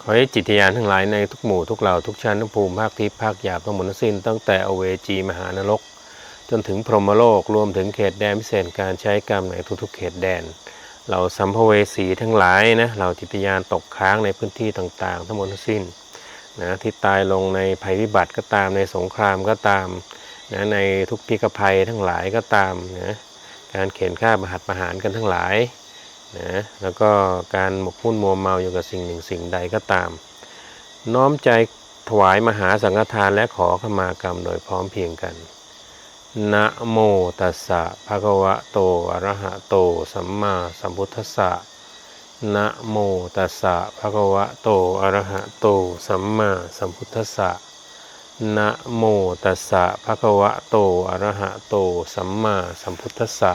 ขอให้จิตญาณทั้งหลายในทุกหมู่ทุกเหล่าทุกชั้นทุกภูมิภาคทิพย์ภาคหยาบทั้งหมดทั้งสิ้นตั้งแต่อเวจีมหานรก จนถึงพรหมโลกรวมถึงเขตแดนพิเศษการใช้กรรมในทุกๆ เขตแดนเราสัมภเวสีทั้งหลายนะเราจิตญญาณตกค้างในพื้นที่ต่างๆ ทั้งหมดทั้งสิ้นนะที่ตายลงในภัยพิบัติก็ตามในสงครามก็ตามนะในทุกพิกภัยทั้งหลายก็ตามนะการเข็นฆ่าประหัตประหารกันทั้งหลาย นะแล้วก็การหมกมุ่นมัวเมาอยู่กับสิ่งหนึ่งสิ่งใดก็ตาม น้อมใจถวายมหาสังฆทานและขอขมากรรมโดยพร้อมเพียงกันนะโมตัสสะภะคะวะโตอะระหะโต สัมมาสัมพุทธัสสะนะโมตัสสะภะคะวะโตอะระหะโต สัมมาสัมพุทธัสสะนะโมตัสสะภะคะวะโตอะระหะโต สัมมาสัมพุทธัสสะ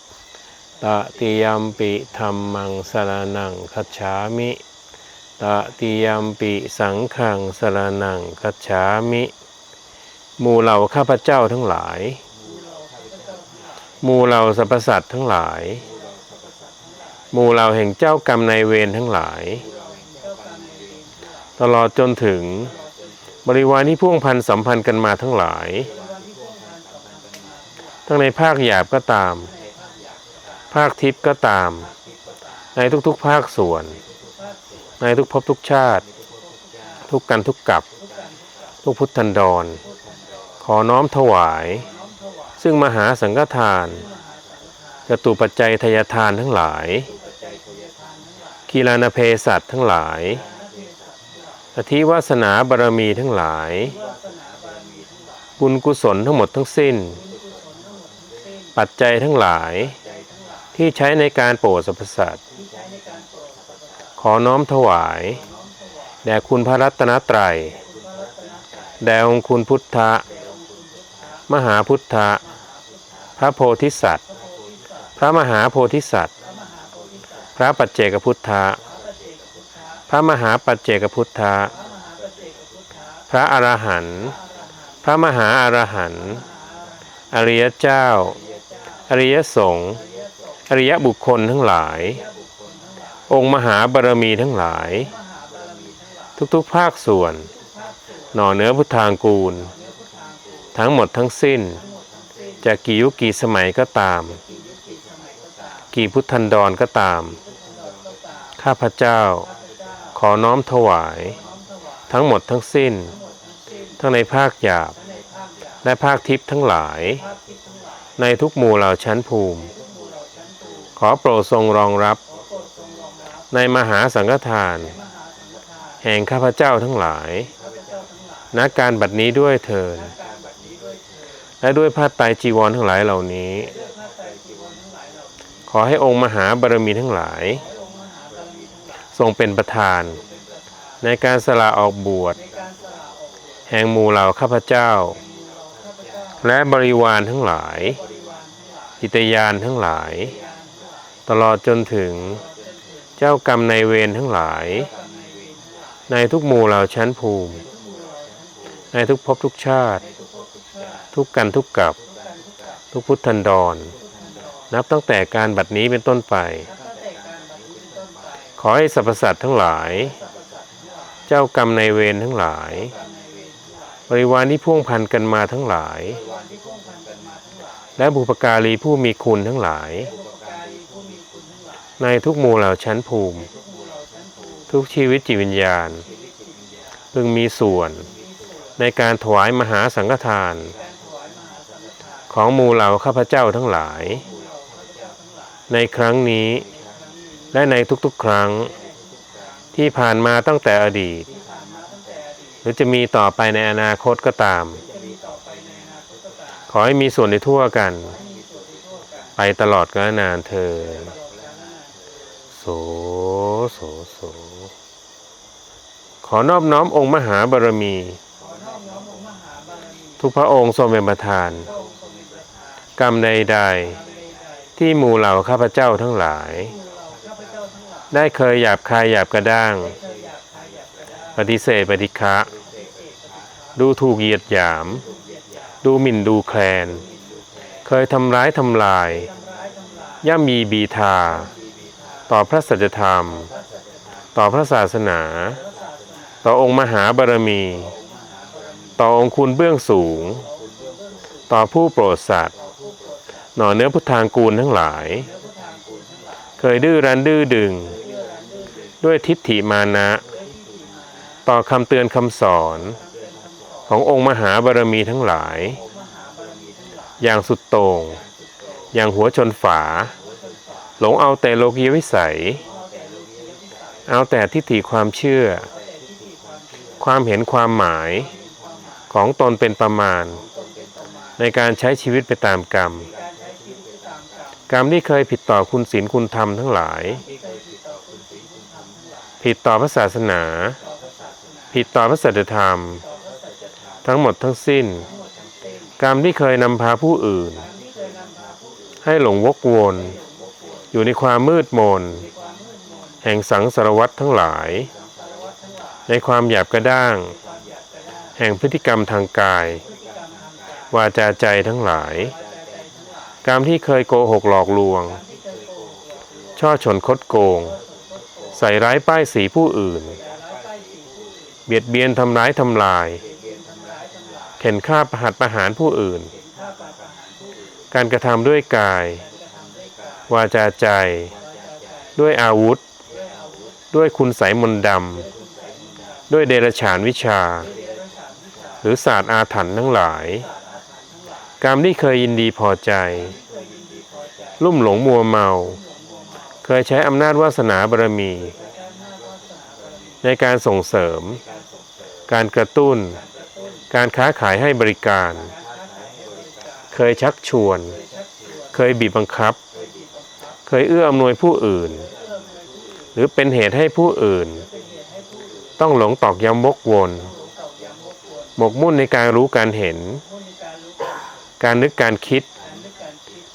ตติยมปิธรรมังสรณังคัจฉามิตติยมปิสังฆังสรณังคัจฉามิหมู่เหล่าข้าพเจ้าทั้งหลายหมู่เหล่าสรรพสัตว์ทั้งหลายหมู่เหล่าแห่งเจ้ากรรมนายเวรทั้งหลาย ตลอดจนถึงบริวารที่พ่วงพันสัมพันธ์กันมาทั้งหลาย ทั้งในภาคหยาบก็ตาม ภาคทิพย์ก็ตาม ในทุกๆภาคส่วน ในทุกภพทุกชาติ ทุกกันทุกกับทุกพุทธันดร ขอน้อมถวาย ซึ่งมหาสังฆทานจตุปัจจัยทายทานทั้งหลายกีฬานเพสัตทั้งหลายอธิวาสนาบารมีทั้งหลาย บุญกุศลทั้งหมดทั้งสิ้น ปัจจัยทั้งหลาย ที่ใช้ในการโปรดสรรพสัตว์ขอน้อมถวาย แด่คุณพระรัตนตรัย แด่องคุณพุทธะ มหาพุทธะ พระโพธิสัตว์ พระมหาโพธิสัตว์ พระปัจเจกพุทธะ พระมหาปัจเจกพุทธะ พระอรหันต์ พระมหาอรหันต์ อริยเจ้า อริยสงฆ์ ริยบุคคลทั้งหลาย องค์มหาบารมีทั้งหลาย ทุกๆภาคส่วน หน่อเนื้อพุทธางกูล ทั้งหมดทั้งสิ้นจะกี่ยุคกี่สมัยก็ตาม กี่พุทธันดรก็ตาม ข้าพเจ้า ขอน้อมถวาย ทั้งหมดทั้งสิ้น ทั้งในภาคหยาบ และภาคทิพย์ทั้งหลาย ในทุกหมู่เหล่าชั้นภูมิ ขอโปรดทรงรองรับ ในมหาสังฆทาน แห่งข้าพเจ้าทั้งหลาย ณการบัดนี้ด้วยเถิดและด้วยผ้าไตรจีวรทั้งหลายเหล่านี้ ขอให้องค์มหาบารมีทั้งหลาย ทรงเป็นประธาน ในการสละออกบวช แห่งหมู่เหล่าข้าพเจ้า และบริวารทั้งหลายจิตยานทั้งหลาย ตลอดจนถึงเจ้ากรรมในเวรทั้งหลาย ในทุกหมู่เหล่าชั้นภูมิ ในทุกภพทุกชาติ ทุกกันทุกกับ ทุกพุทธันดร นับตั้งแต่การบัดนี้เป็นต้นไป ขอให้สรรพสัตว์ทั้งหลาย เจ้ากรรมในเวรทั้งหลาย บริวารที่พ่วงพันกันมาทั้งหลายและบุปการีผู้มีคุณทั้งหลาย ในทุกหมู่เหล่าชั้นภูมิ ทุกชีวิตจิตวิญญาณ พึงมีส่วน ในการถวายมหาสังฆทาน ของหมู่เหล่าข้าพเจ้าทั้งหลาย ในครั้งนี้ และในทุกๆครั้งที่ผ่านมาตั้งแต่อดีต หรือจะมีต่อไปในอนาคตก็ตาม ขอให้มีส่วนในทั่วกัน ไปตลอดกาลนานเธอ โสโสโส ขอนอบน้อมองค์มหาบารมี ทุกพระองค์ทรงเป็นประธาน กรรมใดๆที่หมู่เหล่าข้าพเจ้าทั้งหลาย ได้เคยหยาบคายหยาบกระด้าง ปฏิเสธปฏิฆะดูถูกเหยียดหยาม ดูหมิ่นดูแคลน เคยทำร้ายทำลาย ย่ำมีบีทา ต่อพระสัจธรรม ต่อพระศาสนา ต่อองค์มหาบารมี ต่อองค์คุณเบื้องสูง ต่อผู้โปรดสัตว์หน่อเนื้อพุทธางกูลทั้งหลาย เคยดื้อรั้นดื้อดึง ด้วยทิฏฐิมานะ ต่อคำเตือนคำสอน ขององค์มหาบารมีทั้งหลาย อย่างสุดโต่งอย่างหัวชนฝา หลงเอาแต่โลกียวิสัย เอาแต่ทิฏฐิความเชื่อ ความเห็นความหมายของตนเป็นประมาณ ในการใช้ชีวิตไปตามกรรม กรรมที่เคยผิดต่อคุณศีลคุณธรรมทั้งหลาย ผิดต่อพระศาสนา ผิดต่อพระสัจธรรม ทั้งหมดทั้งสิ้น กรรมที่เคยนำพาผู้อื่น ให้หลงวกวน อยู่ในความมืดมน แห่งสังสารวัตรทั้งหลาย ในความหยาบกระด้าง แห่งพฤติกรรมทางกาย วาจาใจทั้งหลาย กรรมที่เคยโกหกหลอกลวง ช่อฉนคดโกง ใส่ร้ายป้ายสีผู้อื่น เบียดเบียนทำร้ายทำลาย เข็นฆ่าประหัตประหารผู้อื่น การกระทำด้วยกาย วาจาใจ ด้วยอาวุธ ด้วยคุณไสยมนต์ดำ ด้วยเดรฉานวิชา หรือศาสตร์อาถรรพ์ทั้งหลาย กรรมที่เคยยินดีพอใจ ลุ่มหลงมัวเมา เคยใช้อำนาจวาสนาบารมี ในการส่งเสริม การกระตุ้น การค้าขายให้บริการ เคยชักชวน เคยบีบบังคับ เคยเอื้ออำนวยผู้อื่น หรือเป็นเหตุให้ผู้อื่น ต้องหลงตอกย้ำวกวนหมกมุ่นในการรู้การเห็น การนึกการคิด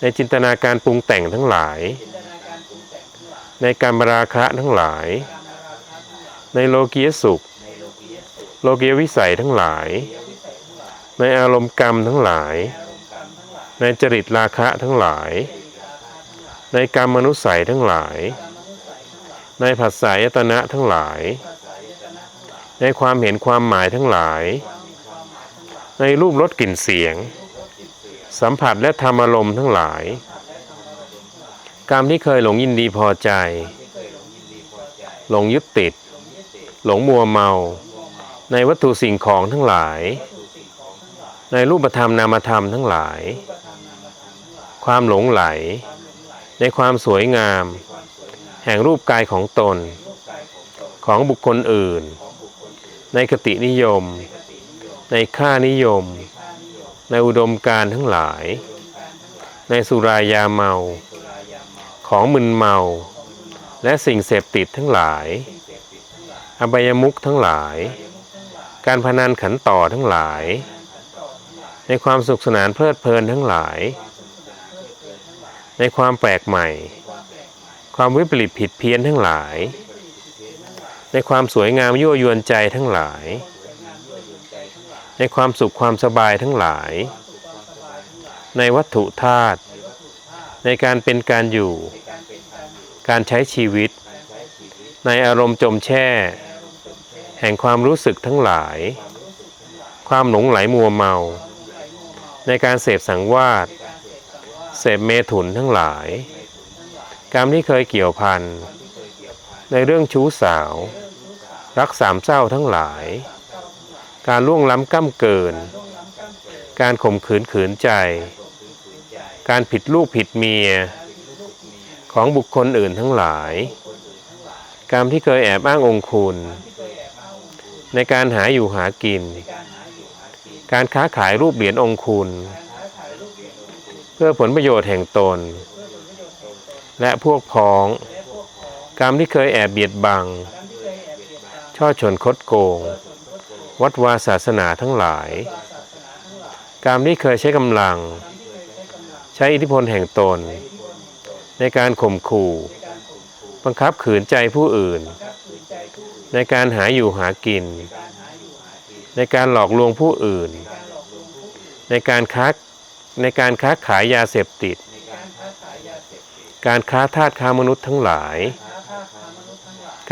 ในจินตนาการปรุงแต่งทั้งหลาย ในการบราคะทั้งหลาย ในโลกียสุข โลกียวิสัยทั้งหลาย ในอารมณ์กรรมทั้งหลาย ในจริตราคะทั้งหลาย ในกรรมมนุสัยทั้งหลาย ในผัสสะยตนะทั้งหลาย ในความเห็นความหมายทั้งหลาย ในรูปรสกลิ่นเสียง สัมผัสและธรรมอารมณ์ทั้งหลาย กรรมที่เคยหลงยินดีพอใจ หลงยึดติด หลงมัวเมา ในวัตถุสิ่งของทั้งหลาย ในรูปธรรมนามธรรมทั้งหลาย ความหลงไหล ในความสวยงาม แห่งรูปกายของตน ของบุคคลอื่น ในคตินิยม ในค่านิยม ในอุดมการณ์ทั้งหลาย ในสุรายาเมา ของมึนเมา และสิ่งเสพติดทั้งหลาย อบายมุขทั้งหลาย การพนันขันต่อทั้งหลาย ในความสุขสนานเพลิดเพลินทั้งหลาย ในความแปลกใหม่ ความวิปริตผิดเพี้ยนทั้งหลาย ในความสวยงามยั่วยวนใจทั้งหลาย ในความสุขความสบายทั้งหลาย ในวัตถุธาตุในการเป็นการอยู่ การใช้ชีวิต ในอารมณ์จมแช่ แห่งความรู้สึกทั้งหลาย ความหลงไหลมัวเมา ในการเสพสังวาส เสพเมถุนทั้งหลาย กรรมที่เคยเกี่ยวพันในเรื่องชู้สาว รักสามเศร้าทั้งหลาย การล่วงล้ำก้ำเกิน การข่มขืนขืนใจ การผิดลูกผิดเมีย ของบุคคลอื่นทั้งหลาย กรรมที่เคยแอบอ้างองคุณ ในการหาอยู่หากิน การค้าขายรูปเหรียญองคุณ เพื่อผลประโยชน์แห่งตน และพวกพ้อง กรรมที่เคยแอบเบียดบัง ช่อชนคดโกง วัดวาศาสนาทั้งหลาย กรรมที่เคยใช้กำลัง ใช้อิทธิพลแห่งตน ในการข่มขู่ บังคับขืนใจผู้อื่น ในการหาอยู่หากิน ในการหลอกลวงผู้อื่น ในการค้า ในการค้าขายยาเสพติด การค้าทาสค้ามนุษย์ทั้งหลาย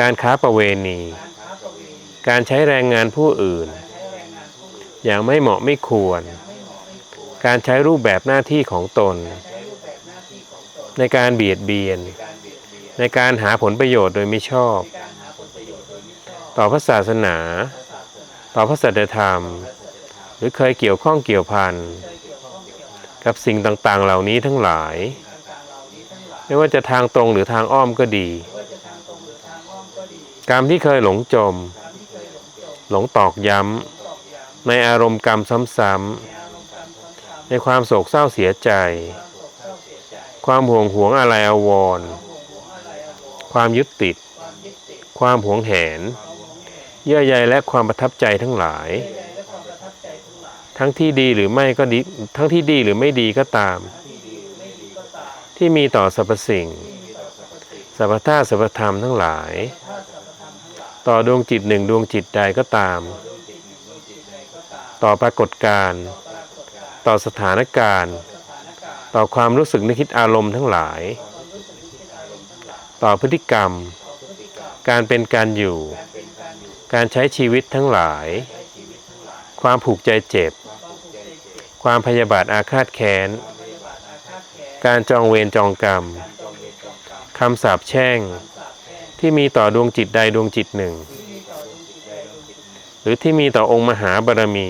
การค้าประเวณี การใช้แรงงานผู้อื่น อย่างไม่เหมาะไม่ควร การใช้รูปแบบหน้าที่ของตน ในการเบียดเบียน ในการหาผลประโยชน์โดยไม่ชอบ ต่อพระศาสนา ต่อพระสัจธรรม หรือเคยเกี่ยวข้องเกี่ยวพัน กับสิ่งต่างๆเหล่านี้ทั้งหลาย ไม่ว่าจะทางตรงหรือทางอ้อมก็ดี กรรมที่เคยหลงจม หลงตอกย้ำ ในอารมณ์กรรมซ้ำๆในความโศกเศร้าเสียใจ ความห่วงหวงอะไรอาวรณ์ความยึดติด ความหวงแหน เยื่อใยและความประทับใจทั้งหลาย ทั้งที่ดีหรือไม่ก็ดีทั้งที่ดีหรือไม่ดีก็ตาม ที่มีต่อสรรพสิ่งสรรพธาตุสรรพธรรมทั้งหลาย ต่อดวงจิตหนึ่งดวงจิตใดก็ตาม ต่อปรากฏการณ์ต่อสถานการณ์ ต่อความรู้สึกนึกคิดอารมณ์ทั้งหลาย ต่อพฤติกรรม การเป็นการอยู่ การใช้ชีวิตทั้งหลาย ความผูกใจเจ็บ ความพยาบาทอาฆาตแค้น การจองเวรจองกรรม คำสาปแช่ง ที่มีต่อดวงจิตใดดวงจิตหนึ่ง หรือที่มีต่อองค์มหาบารมี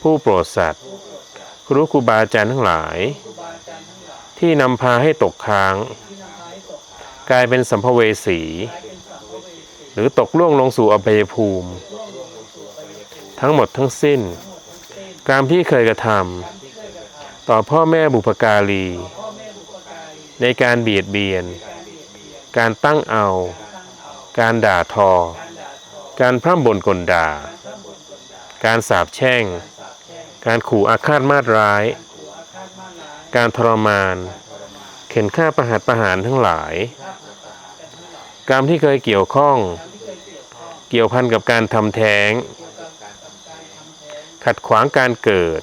ผู้โปรดสัตว์ครูครูบาอาจารย์ทั้งหลาย ที่นำพาให้ตกค้าง กลายเป็นสัมภเวสี หรือตกล่วงลงสู่อบายภูมิ ทั้งหมดทั้งสิ้น กรรมที่เคยกระทำต่อพ่อแม่บุพการี ในการเบียดเบียน การตั้งเอา การด่าทอ การพร่ำบ่นกลด่า การสาปแช่ง การขู่อาฆาตมาตร้าย การทรมาน เข็นฆ่าประหัตประหารทั้งหลาย กรรมที่เคยเกี่ยวข้อง เกี่ยวพันกับการทำแท้ง ขัดขวางการเกิด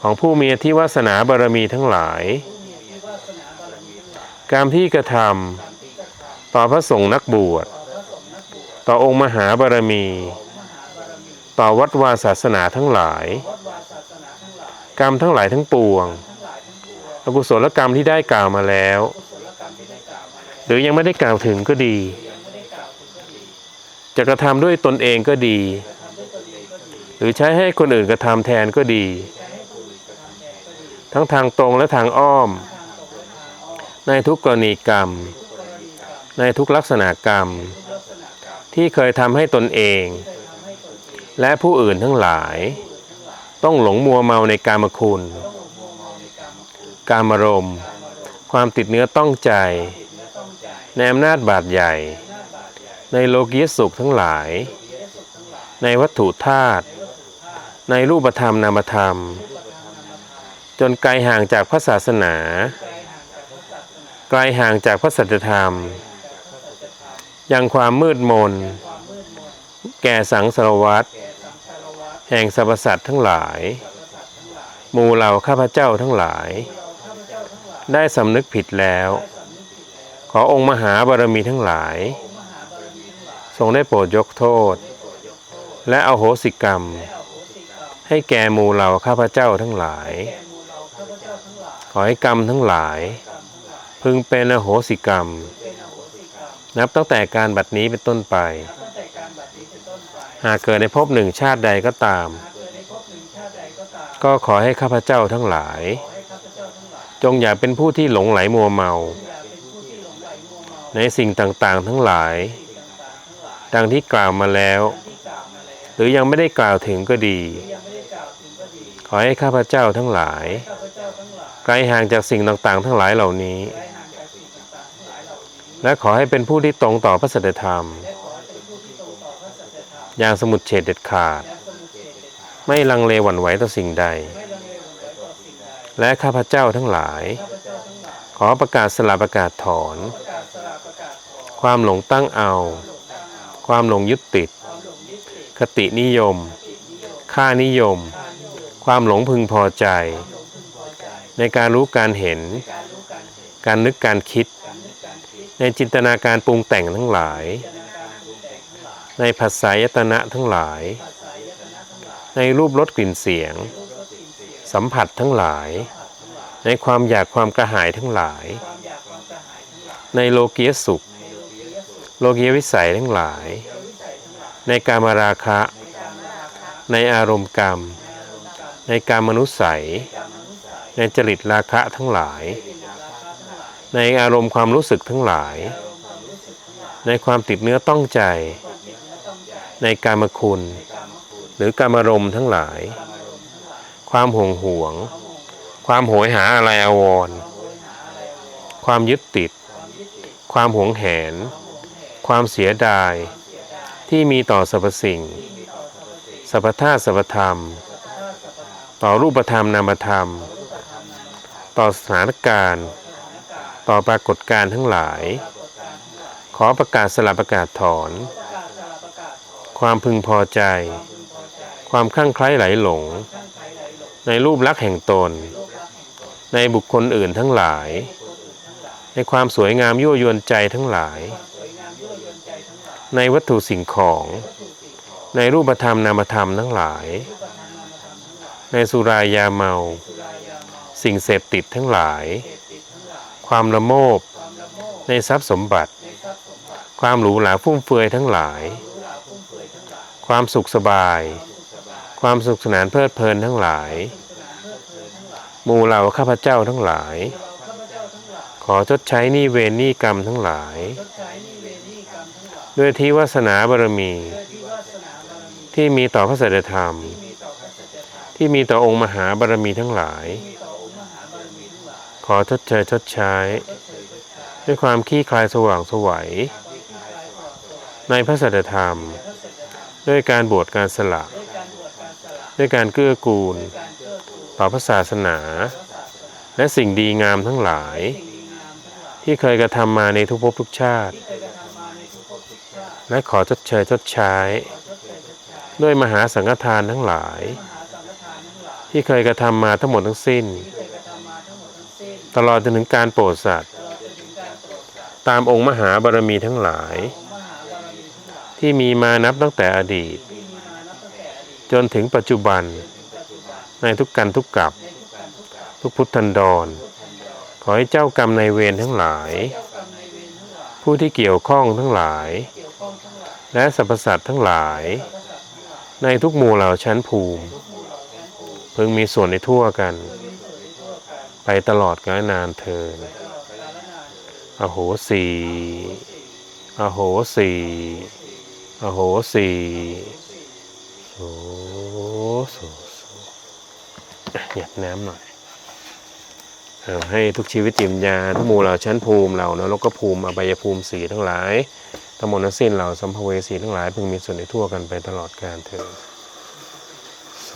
ของผู้มีอธิวาสนาบารมีทั้งหลาย กรรมที่กระทำต่อพระสงฆ์นักบวช ต่อองค์มหาบารมี ต่อวัดวาศาสนาทั้งหลาย กรรมทั้งหลายทั้งปวง อกุศลกรรมที่ได้กล่าวมาแล้ว หรือยังไม่ได้กล่าวถึงก็ดี จะกระทำด้วยตนเองก็ดี หรือใช้ให้คนอื่นกระทำแทนก็ดี ทั้งทางตรงและทางอ้อม ในทุกกรณีกรรม ในทุกลักษณะกรรม ที่เคยทำให้ตนเอง และผู้อื่นทั้งหลาย ต้องหลงมัวเมาในกามคุณ กามรมความติดเนื้อต้องใจ ในอำนาจบาดใหญ่ ในโลกียสุขทั้งหลาย ในวัตถุธาตุ ในรูปธรรมนามธรรม จนไกลห่างจากพระศาสนา ไกลห่างจากพระสัจธรรม ยังความมืดมน แก่สังสารวัตรแห่งสรรพสัตว์ทั้งหลาย หมู่เหล่าข้าพเจ้าทั้งหลาย ได้สำนึกผิดแล้ว ขอองค์มหาบารมีทั้งหลาย ทรงได้โปรดยกโทษ และเอาโหสิกรรม ให้แก่หมู่เหล่าข้าพเจ้าทั้งหลาย ขอให้กรรมทั้งหลาย พึงเป็นอโหสิกรรม นับตั้งแต่การบัดนี้เป็นต้นไป หากเกิดในภพหนึ่งชาติใดก็ตาม ก็ขอให้ข้าพเจ้าทั้งหลาย จงอย่าเป็นผู้ที่หลงไหลมัวเมา ในสิ่งต่างๆทั้งหลาย ดังที่กล่าวมาแล้ว หรือยังไม่ได้กล่าวถึงก็ดี ขอให้ข้าพเจ้าทั้งหลาย ไกลห่างจากสิ่งต่างๆ ทั้งหลายเหล่านี้มและขอให้เป็นผู้ที่ตรงต่อพระสัจธรรม อย่างสมุดเฉดเด็ดขาด ไม่ลังเลหวั่นไหวต่อสิ่งใด และข้าพเจ้าทั้งหลาย ขอประกาศสละประกาศถอน ความหลงตั้งเอา ความหลงยึดติด คตินิยม ค่านิยม ความหลงพึงพอใจ ในการรู้การเห็น การนึกการคิด ในจินตนาการปรุงแต่งทั้งหลาย ในภาษายตนะทั้งหลาย ในรูปรสกลิ่นเสียง สัมผัสทั้งหลาย ในความอยากความกระหายทั้งหลาย ในโลกียสุข โลกียวิสัยทั้งหลาย ในการมาราคะ ในอารมณ์กรรม ในการมนุษย์ใสยในจริตราคะทั้งหลาย ในอารมณ์ความรู้สึกทั้งหลาย ในความติดเนื้อต้องใจ ในการมคุณ หรือการมารมทั้งหลาย ความห่วงหวง ความโหยหาอะไรอาวร ความยึดติด ความหวงแหน ความเสียดาย ที่มีต่อสรรพสิ่งสรรพธาตุสรรพธรรม ต่อรูปธรรมนามธรรม ต่อสถานการณ์ ต่อปรากฏการณ์ทั้งหลาย ขอประกาศสลับประกาศถอน ความพึงพอใจ ความคลั่งไคล้ไหลหลง ในรูปลักษณ์แห่งตน ในบุคคลอื่นทั้งหลาย ในความสวยงามยั่วยวนใจทั้งหลาย ในวัตถุสิ่งของ ในรูปธรรมนามธรรมทั้งหลาย ในสุรายาเมา สิ่งเสพติดทั้งหลาย ความละโมบ ในทรัพย์สมบัติ ความหรูหราฟุ่มเฟือยทั้งหลาย ความสุขสบาย ความสุขสนานเพลิดเพลินทั้งหลายหมู่เหล่าข้าพเจ้าทั้งหลาย ขอชดใช้นี้เวรนี้กรรมทั้งหลาย ด้วยที่วาสนาบารมี ที่มีต่อพระสัจธรรม ที่มีต่อองค์มหาบารมีทั้งหลาย ขอชดเชยชดใช้ ด้วยความขี้คลายสว่างสวัย ในพระสัจธรรม ด้วยการบวชการสละ ด้วยการเกื้อกูล ต่อพระศาสนา และสิ่งดีงามทั้งหลาย ที่เคยกระทำมาในทุกภพทุกชาติ และขอชดเชยชดใช้ ด้วยมหาสังฆทานทั้งหลาย ที่เคยกระทำมาทั้งหมดทั้งสิ้น ตลอดจนถึงการโปรดสัตว์ ตามองค์มหาบารมีทั้งหลาย ที่มีมานับตั้งแต่อดีต จนถึงปัจจุบัน ในทุกกันทุกกับ ทุกพุทธันดร ขอให้เจ้ากรรมในเวรทั้งหลาย ผู้ที่เกี่ยวข้องทั้งหลาย และสรรพสัตว์ทั้งหลาย ในทุกหมู่เหล่าชั้นภูมิ พึงมีส่วนในทั่วกัน ไปตลอดกาลนานเทินอโหสีอโหสีอโหสีโสโสโสหยัดน้ำหน่อยเอาให้ทุกชีวิตจิตวิญญาทุกหมู่เหล่าชั้นภูมิเหล่านรกภูมิอบายภูมิสีทั้งหลายทั้งหมดทั้งสิ้นเหล่าสัมภเวสีทั้งหลายพึงมีส่วนในทั่วกันไปตลอดกาลเถิดโส